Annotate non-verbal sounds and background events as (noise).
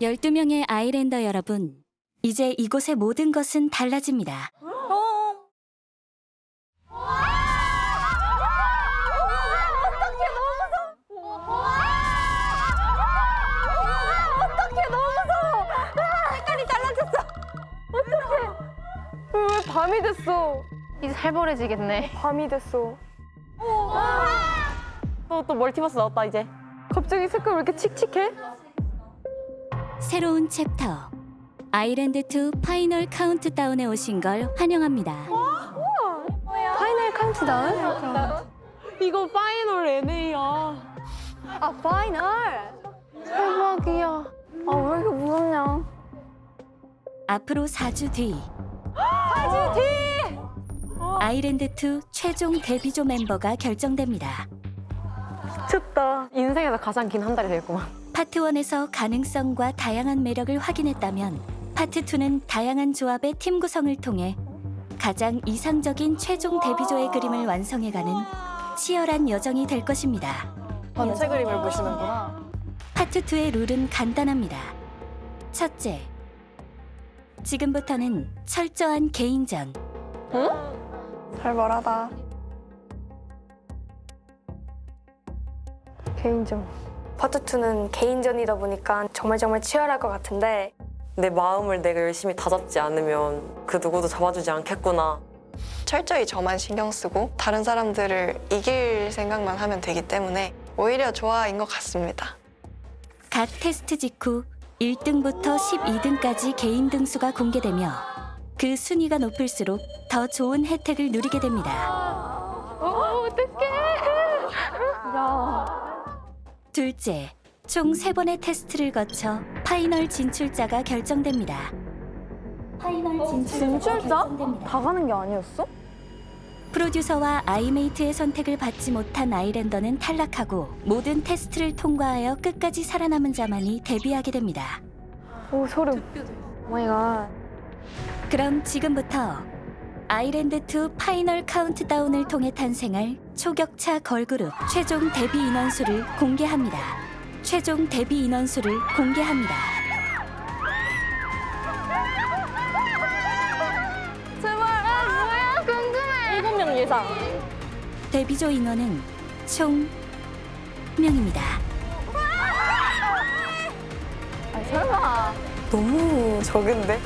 12명의 아이랜더 여러분, 이제 이곳의 모든 것은 달라집니다. 어떡해 너무 무서워. 어떡해 너무 무서워. 아, 색깔이 달라졌어. 어떡해. 왜 밤이 됐어? 이제 살벌해지겠네. 밤이 됐어. 또, 또 멀티버스 나왔다 이제. 갑자기 색깔 왜 이렇게 칙칙해? 새로운 챕터. 아이랜드 2 파이널 카운트다운에 오신 걸 환영합니다. 파이널 카운트다운? 이거 파이널 NA야. 아 파이널. 대박이야. 아 왜 이렇게 무섭냐? 앞으로 4주 뒤 아주 뒤. 아이랜드 2 최종 데뷔조 멤버가 결정됩니다. 미쳤다. 인생에서 가장 긴 한 달이 되겠구만. 파트 1에서 가능성과 다양한 매력을 확인했다면 파트 2는 다양한 조합의 팀 구성을 통해 가장 이상적인 최종 데뷔조의 그림을 완성해가는 치열한 여정이 될 것입니다. 전체 그림을 보시는구나. 파트 2의 룰은 간단합니다. 첫째, 지금부터는 철저한 개인전. 살벌하다. 개인전. 파트 2는 개인전이다 보니까 정말 정말 치열할 것 같은데 내 마음을 내가 열심히 다잡지 않으면 그 누구도 잡아주지 않겠구나. 철저히 저만 신경 쓰고 다른 사람들을 이길 생각만 하면 되기 때문에 오히려 좋아인 것 같습니다. 각 테스트 직후 1등부터 12등까지 개인 등수가 공개되며 그 순위가 높을수록 더 좋은 혜택을 누리게 됩니다. 어 어떡해. (laughs) 야. 둘째, 총 세번의 테스트를 거쳐 파이널 진출자가 결정됩니다. 파이널 진출자? 다 가는 게 아니었어? 프로듀서와 아이메이트의 선택을 받지 못한 아이랜더는 탈락하고 모든 테스트를 통과하여 끝까지 살아남은 자만이 데뷔하게 됩니다. 오 소름. 오마이갓. 그럼 지금부터 아이랜드2 파이널 카운트다운을 통해 탄생할 초격차 걸그룹 최종 데뷔 인원수를 공개합니다. 최종 데뷔 인원수를 공개합니다. 제발. 아 뭐야 궁금해. 일곱 명 예상. 데뷔조 인원은 총 명입니다. 아 설마. 너무 적은데?